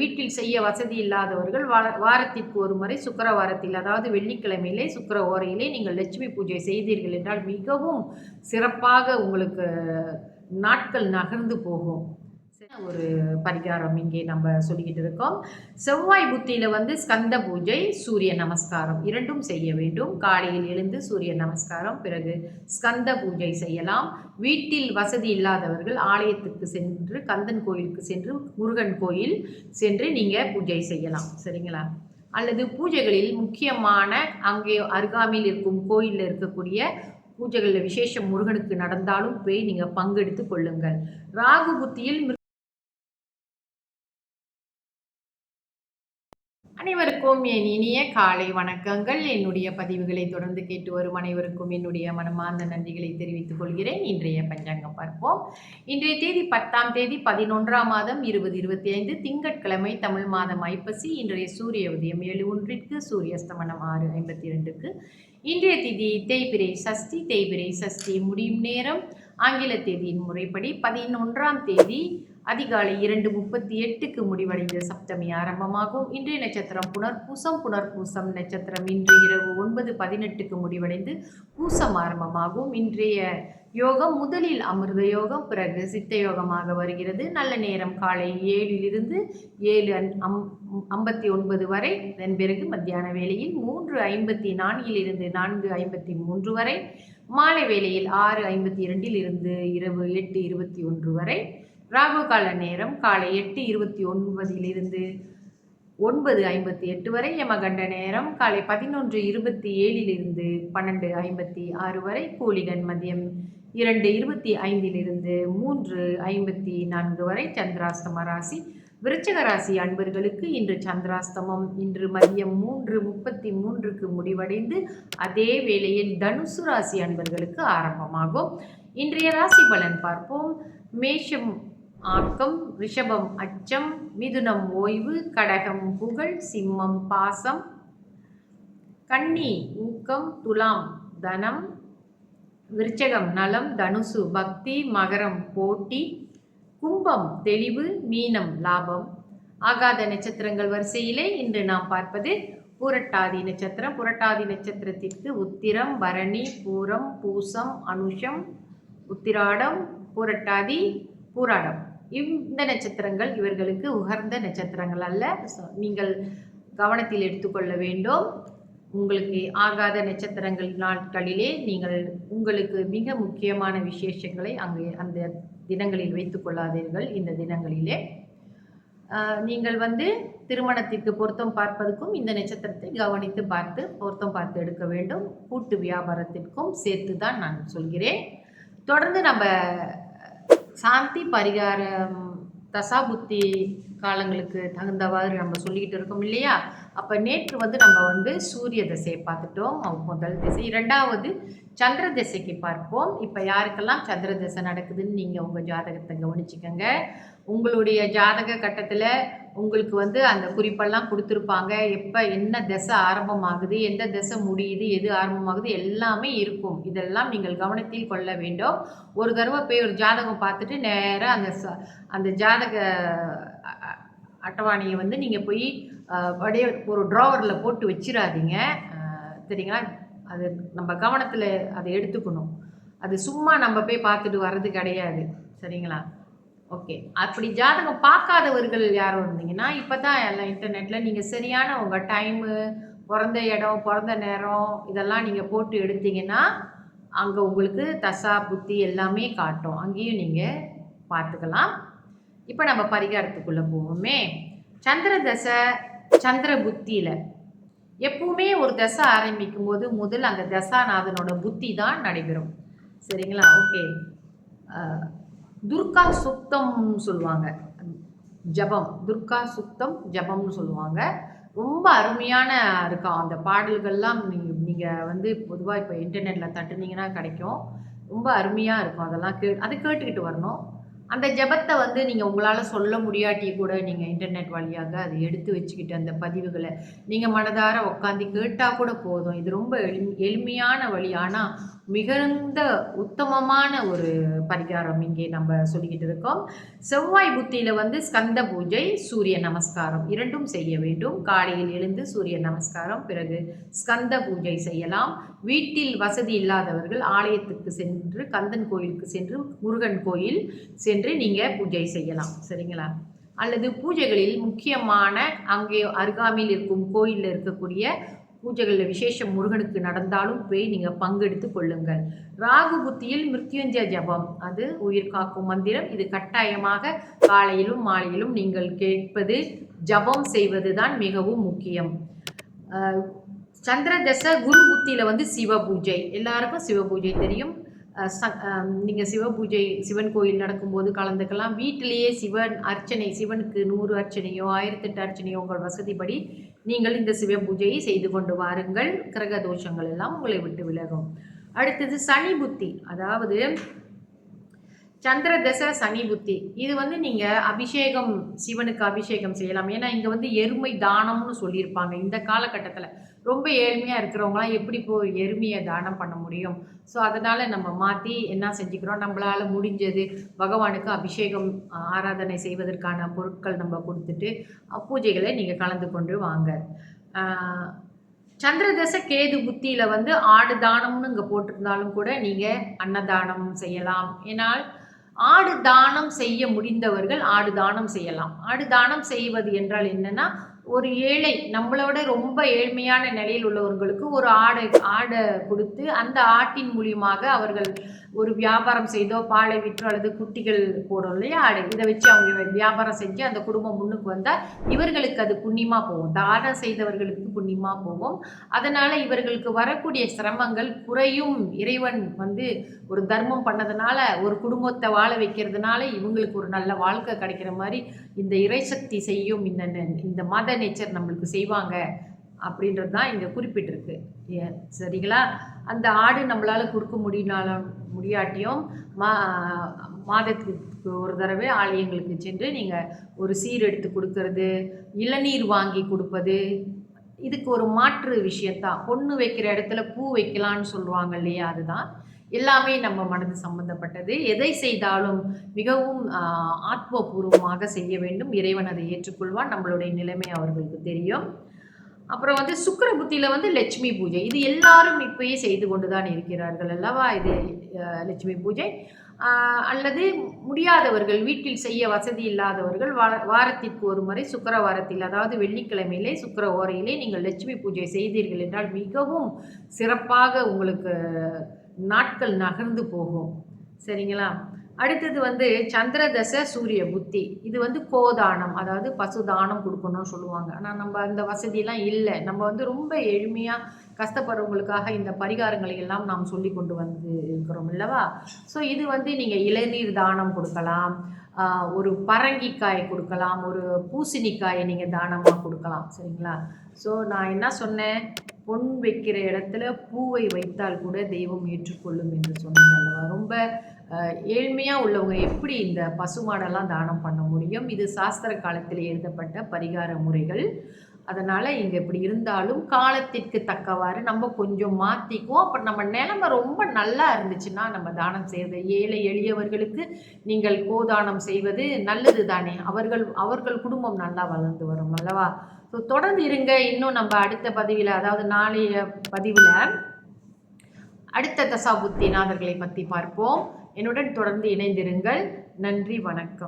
வீட்டில் செய்ய வசதி இல்லாதவர்கள் வாரத்திற்கு ஒரு முறை சுக்கிரவாரத்தில் அதாவது வெள்ளிக்கிழமையிலே சுக்கர ஓரையிலே நீங்கள் லட்சுமி பூஜை செய்தீர்கள் என்றால் மிகவும் சிறப்பாக உங்களுக்கு நாட்கள் நகர்ந்து போகும். ஒரு பரிகாரம் இங்கே நம்ம சொல்லிக்கிட்டு இருக்கோம். செவ்வாய் புத்தியில வந்து ஸ்கந்த பூஜை சூரிய நமஸ்காரம் இரண்டும் செய்ய வேண்டும். காலையில் எழுந்து சூரிய நமஸ்காரம் பிறகு ஸ்கந்த பூஜை செய்யலாம். வீட்டில் வசதி இல்லாதவர்கள் ஆலயத்துக்கு சென்று கந்தன் கோயிலுக்கு சென்று முருகன் கோயில் சென்று நீங்கள் பூஜை செய்யலாம். சரிங்களா? அல்லது பூஜைகளில் முக்கியமான அங்கே அருகாமையில் இருக்கும் கோயிலில் இருக்கக்கூடிய பூஜைகளில் விசேஷம் முருகனுக்கு நடந்தாலும் போய் நீங்கள் பங்கெடுத்து கொள்ளுங்கள். ராகு புத்தியில் அனைவருக்கும் என் இனிய காலை வணக்கங்கள். என்னுடைய பதிவுகளை தொடர்ந்து கேட்டு வரும் அனைவருக்கும் என்னுடைய மனமார்ந்த நன்றிகளை தெரிவித்துக் கொள்கிறேன். இன்றைய பஞ்சாங்கம் பார்ப்போம். இன்றைய தேதி பத்தாம் தேதி பதினொன்றாம் மாதம் இருபது இருபத்தி ஐந்து திங்கட்கிழமை தமிழ் மாதம் ஐப்பசி. இன்றைய சூரிய உதயம் ஏழு ஒன்றிற்கு சூரியஸ்தமனம் ஆறு ஐம்பத்தி ரெண்டுக்கு இன்றைய திதி தேய்பிரை சஷ்டி தேய்பிரை சஷ்டி முடியும் நேரம். ஆங்கில தேதியின் முறைப்படி பதினொன்றாம் தேதி அதிகாலை இரண்டு முப்பத்தி எட்டுக்கு முடிவடைந்த சப்தமி ஆரம்பமாகும். இன்றைய நட்சத்திரம் புனர்பூசம் புனர்பூசம் நட்சத்திரம் இன்று இரவு ஒன்பது பதினெட்டுக்கு முடிவடைந்து பூசம் ஆரம்பமாகும். இன்றைய யோகம் முதலில் அமிர்த யோகம் பிறகு சித்த யோகமாக வருகிறது. நல்ல நேரம் காலை ஏழிலிருந்து ஏழு அன்- அம் ஐம்பத்தி ஒன்பது வரை. அதன் பிறகு மத்தியான வேளையில் மூன்று ஐம்பத்தி நான்கிலிருந்து நான்கு ஐம்பத்தி மூன்று வரை. மாலை வேளையில் ஆறு ஐம்பத்தி இரண்டில் இருந்து இரவு எட்டு இருபத்தி ஒன்று வரை. ராகு கால நேரம் காலை எட்டு இருபத்தி ஒன்பதிலிருந்து ஒன்பது ஐம்பத்தி எட்டு வரை யமகண்ட நேரம் காலை பதினொன்று இருபத்தி ஏழிலிருந்து பன்னெண்டு ஐம்பத்தி ஆறு வரை கூலிகன் மதியம் இரண்டு இருபத்தி ஐந்திலிருந்து மூன்று ஐம்பத்தி நான்கு வரை சந்திராஸ்தம ராசி. விருச்சக ராசி அன்பர்களுக்கு இன்று சந்திராஸ்தமம் இன்று மதியம் மூன்று முப்பத்தி மூன்றுக்கு முடிவடைந்து அதே வேளையில் தனுசு ராசி அன்பர்களுக்கு ஆரம்பமாகும். இன்றைய ராசி பலன் பார்ப்போம். மேஷம் ஆக்கம் ரிஷபம் அச்சம் மிதுனம் ஓய்வு கடகம் புகழ் சிம்மம் பாசம். கன்னி ஊக்கம் துலாம் தனம். விருச்சகம் நலம் தனுசு பக்தி மகரம் போட்டி. கும்பம் தெளிவு மீனம் லாபம். ஆகாத நட்சத்திரங்கள் வரிசையிலே இன்று நாம் பார்ப்பது பூரட்டாதி நட்சத்திரம். புரட்டாதி நட்சத்திரத்திற்கு உத்திரம் பரணி பூரம் பூசம் அனுஷம் உத்திராடம் பூரட்டாதி பூராடம். இந்த நட்சத்திரங்கள் இவர்களுக்கு உகர்ந்த நட்சத்திரங்கள் அல்ல. நீங்கள் கவனத்தில் எடுத்துக்கொள்ள வேண்டும். உங்களுக்கு ஆகாத நட்சத்திரங்கள் நாட்களிலே நீங்கள் உங்களுக்கு மிக முக்கியமான விசேஷங்களை அங்கே அந்த தினங்களில் வைத்து கொள்ளாதீர்கள் இந்த தினங்களிலே. நீங்கள் வந்து திருமணத்திற்கு பொருத்தம் பார்ப்பதற்கும் இந்த நட்சத்திரத்தை கவனித்து பார்த்து பொருத்தம் பார்த்து எடுக்க வேண்டும். கூட்டு வியாபாரத்திற்கும் சேர்த்து தான் நான் சொல்கிறேன். தொடர்ந்து நம்ம சாந்தி பரிகாரம் தசாபுத்தி காலங்களுக்கு தகுந்தவாறு நம்ம சொல்லிக்கிட்டு இருக்கோம் இல்லையா? அப்போ நேற்று வந்து நம்ம வந்து சூரிய திசையை பார்த்துட்டோம். முதல் திசை. இரண்டாவது சந்திர திசைக்கு பார்ப்போம். இப்போ யாருக்கெல்லாம் சந்திர திசை நடக்குதுன்னு நீங்கள் உங்கள் ஜாதகத்தை கவனிச்சுக்கோங்க. உங்களுடைய ஜாதக கட்டத்தில் உங்களுக்கு வந்து அந்த குறிப்பெல்லாம் கொடுத்துருப்பாங்க. எப்போ என்ன திசை ஆரம்பமாகுது எந்த திசை முடியுது எது ஆரம்பமாகுது எல்லாமே இருக்கும். இதெல்லாம் நீங்கள் கவனத்தில் கொள்ள வேண்டும். ஒரு தடவை போய் ஒரு ஜாதகம் பார்த்துட்டு நேராக அந்த ச- அந்த ஜாதக அட்டவாணியை அட்டவணையை வந்து நீங்கள் போய் அப்படியே ஒரு ட்ராவரில் போட்டு வச்சிடாதீங்க சரிங்களா? அது நம்ம கவனத்தில் அதை எடுத்துக்கணும். அது சும்மா நம்ம போய் பார்த்துட்டு வர்றது கிடையாது. சரிங்களா? ஓகே. அப்படி ஜாதகம் பார்க்காதவர்கள் யாரும் இருந்தீங்கன்னா இப்போ தான் எல்லாம் இன்டர்நெட்டில் நீங்கள் சரியான உங்கள் டைமு பிறந்த இடம் பிறந்த நேரம் இதெல்லாம் நீங்கள் போட்டு எடுத்தீங்கன்னா அங்கே உங்களுக்கு தசா புத்தி எல்லாமே காட்டும். அங்கேயும் நீங்கள் பார்த்துக்கலாம். இப்போ நம்ம பரிகாரத்துக்குள்ளே போவோமே. சந்திர தசை சந்திர புத்தியில். எப்பவுமே ஒரு தசை ஆரம்பிக்கும் போது முதல் அந்த தசாநாதனோட புத்தி தான் நடைபெறும். சரிங்களா? ஓகே. துர்கா சுத்தம் சொல்லுவாங்க. ஜபம். துர்கா சுத்தம் ஜபம்னு சொல்லுவாங்க. ரொம்ப அருமையான இருக்கும் அந்த பாடல்கள்லாம் நீங்கள் நீங்கள் வந்து பொதுவாக இப்போ இன்டர்நெட்டில் தட்டுனீங்கன்னா கிடைக்கும். ரொம்ப அருமையாக இருக்கும். அதெல்லாம் கே அதை கேட்டுக்கிட்டு வரணும். அந்த ஜெபத்தை வந்து நீங்கள் உங்களால் சொல்ல முடியாட்டி கூட நீங்கள் இன்டர்நெட் வழியாக அதை எடுத்து வச்சுக்கிட்டு அந்த பதிவுகளை நீங்கள் மனதார உட்காந்து கேட்டால் கூட போதும். இது ரொம்ப எளி எளிமையான வழி. ஆனால் மிகுந்த உத்தமமான ஒரு பரிகாரம் இங்கே நம்ம சொல்லிக்கிட்டு இருக்கோம். செவ்வாய் புத்தியில் வந்து ஸ்கந்த பூஜை சூரிய நமஸ்காரம் இரண்டும் செய்ய வேண்டும். காலையில் எழுந்து சூரிய நமஸ்காரம் பிறகு ஸ்கந்த பூஜை செய்யலாம். வீட்டில் வசதி இல்லாதவர்கள் ஆலயத்துக்கு சென்று கந்தன் கோயிலுக்கு சென்று முருகன் கோயில் சென்று நீங்கள் பூஜை செய்யலாம். சரிங்களா? அல்லது பூஜைகளில் முக்கியமான அங்கே அருகாமையில் இருக்கும் கோயிலில் இருக்கக்கூடிய பூஜைகளில் விசேஷம் முருகனுக்கு நடந்தாலும் போய் நீங்கள் பங்கெடுத்து கொள்ளுங்கள். ராகு புத்தியில் மிருத்யுஞ்சய ஜபம். அது உயிர் காக்கும் மந்திரம். இது கட்டாயமாக காலையிலும் மாலையிலும் நீங்கள் கேட்பது ஜபம் செய்வது தான் மிகவும் முக்கியம். சந்திரதச குரு புத்தியில் வந்து சிவ பூஜை. எல்லாருக்கும் சிவ பூஜை தெரியும். நீங்கள் சிவ பூஜை சிவன் கோயில் நடக்கும்போது கலந்துக்கலாம். வீட்டிலேயே சிவன் அர்ச்சனை சிவனுக்கு நூறு அர்ச்சனையோ ஆயிரத்தெட்டு அர்ச்சனையோ உங்கள் வசதிப்படி நீங்கள் இந்த சிவ பூஜையை செய்து கொண்டு வாருங்கள். கிரக தோஷங்கள் எல்லாம் உங்களை விட்டு விலகும். அடுத்தது சனி புத்தி. அதாவது சந்திர தசை சனி புத்தி. இது வந்து நீங்கள் அபிஷேகம் சிவனுக்கு அபிஷேகம் செய்யலாம். ஏன்னா இங்கே வந்து எருமை தானம்னு சொல்லியிருப்பாங்க. இந்த காலகட்டத்தில் ரொம்ப ஏழ்மையாக இருக்கிறவங்களாம் எப்படி இப்போ எருமையை தானம் பண்ண முடியும்? ஸோ அதனால் நம்ம மாற்றி என்ன செஞ்சுக்கிறோம்? நம்மளால் முடிஞ்சது பகவானுக்கு அபிஷேகம் ஆராதனை செய்வதற்கான பொருட்கள் நம்ம கொடுத்துட்டு பூஜைகளை நீங்கள் கலந்து கொண்டு வாங்க. சந்திரதச கேது புத்தியில் வந்து ஆடு தானம்னு இங்கே போட்டிருந்தாலும் கூட நீங்கள் அன்னதானம் செய்யலாம். ஏன்னால் ஆடு தானம் செய்ய முடிந்தவர்கள் ஆடு தானம் செய்யலாம். ஆடு தானம் செய்வது என்றால் என்னென்னா ஒரு ஏழை நம்மளோட ரொம்ப ஏழ்மையான நிலையில் உள்ளவர்களுக்கு ஒரு ஆடை ஆடை கொடுத்து அந்த ஆட்டின் மூலியமாக அவர்கள் ஒரு வியாபாரம் செய்தோ பாலை விற்றோ அல்லது குட்டிகள் போடும் இல்லையா ஆடை. இதை வச்சு அவங்க வியாபாரம் செஞ்சு அந்த குடும்பம் முன்னுக்கு வந்தால் இவர்களுக்கு அது புண்ணியமாக போகும். தானம் செய்தவர்களுக்கு புண்ணியமாக போகும். அதனால் இவர்களுக்கு வரக்கூடிய சிரமங்கள் குறையும். இறைவன் வந்து ஒரு தர்மம் பண்ணதுனால ஒரு குடும்பத்தை வாழ வைக்கிறதுனால இவங்களுக்கு ஒரு நல்ல வாழ்க்கை கிடைக்கிற மாதிரி இந்த இறைசக்தி செய்யும். இந்த இந்த மத நேச்சர் நம்மளுக்கு செய்வாங்க அப்படின்றது தான் இங்கே குறிப்பிட்டிருக்கு. சரிங்களா? அந்த ஆடு நம்மளால் கொடுக்க முடியினாலும் முடியாட்டியும் மா மாதத்துக்கு ஒரு தடவை ஆலயங்களுக்கு சென்று நீங்கள் ஒரு சீர் எடுத்து கொடுக்கறது இளநீர் வாங்கி கொடுப்பது இதுக்கு ஒரு மாற்று விஷயத்தான் பொண்ணு வைக்கிற இடத்துல பூ வைக்கலான்னு சொல்லுவாங்க இல்லையா? அதுதான். எல்லாமே நம்ம மனது சம்பந்தப்பட்டது. எதை செய்தாலும் மிகவும் ஆத்மபூர்வமாக செய்ய வேண்டும். இறைவன் அதை ஏற்றுக்கொள்வான். நம்மளுடைய நிலைமை அவர்களுக்கு தெரியும். அப்புறம் வந்து சுக்கர புத்தியில் வந்து லட்சுமி பூஜை. இது எல்லாரும் இப்பயே செய்து கொண்டு தான் இருக்கிறார்கள் அல்லவா? இது லட்சுமி பூஜை. அல்லது முடியாதவர்கள் வீட்டில் செய்ய வசதி இல்லாதவர்கள் வாரத்திற்கு ஒரு முறை சுக்கரவாரத்தில் அதாவது வெள்ளிக்கிழமையிலே சுக்கர ஓரையிலே நீங்கள் லட்சுமி பூஜை செய்தீர்கள் என்றால் மிகவும் சிறப்பாக உங்களுக்கு நாட்கள் நகர்ந்து போகும். சரிங்களா? அடுத்தது வந்து சந்திரதச சூரிய புத்தி. இது வந்து கோதானம் அதாவது பசு தானம் கொடுக்கணும்னு சொல்லுவாங்க. ஆனால் நம்ம அந்த வசதியெல்லாம் இல்லை. நம்ம வந்து ரொம்ப எளிமையாக கஷ்டப்படுறவங்களுக்காக இந்த பரிகாரங்களை எல்லாம் நாம் சொல்லி கொண்டு வந்து இருக்கிறோம் இல்லவா ஸோ இது வந்து நீங்கள் இளநீர் தானம் கொடுக்கலாம். ஒரு பரங்கிக்காய் கொடுக்கலாம். ஒரு பூசணிக்காயை நீங்கள் தானமாக கொடுக்கலாம். சரிங்களா? ஸோ நான் என்ன சொன்னேன்? பொன் வைக்கிற இடத்துல பூவை வைத்தால் கூட தெய்வம் ஏற்றுக்கொள்ளும் என்று சொன்னீங்க அல்லவா? ரொம்ப ஏழ்மையாக உள்ளவங்க எப்படி இந்த பசுமாடெல்லாம் தானம் பண்ண முடியும்? இது சாஸ்திர காலத்தில் எழுதப்பட்ட பரிகார முறைகள். அதனால் இங்கே இப்படி இருந்தாலும் காலத்திற்கு தக்கவாறு நம்ம கொஞ்சம் மாற்றிக்குவோம் அப்போ நம்ம நிலமை ரொம்ப நல்லா இருந்துச்சுன்னா நம்ம தானம் செய்வது ஏழை எளியவர்களுக்கு நீங்கள் கோதானம் செய்வது நல்லது தானே அவர்கள் அவர்கள் குடும்பம் நல்லா வளர்ந்து வரும் அல்லவா? ஸோ தொடர்ந்து இருங்க. இன்னும் நம்ம அடுத்த பதிவில் அதாவது நாளைய பதிவில் அடுத்த தசாபுத்தி நாதர்களை பற்றி பார்ப்போம். என்னுடன் தொடர்ந்து இணைந்திருங்கள். நன்றி வணக்கம்.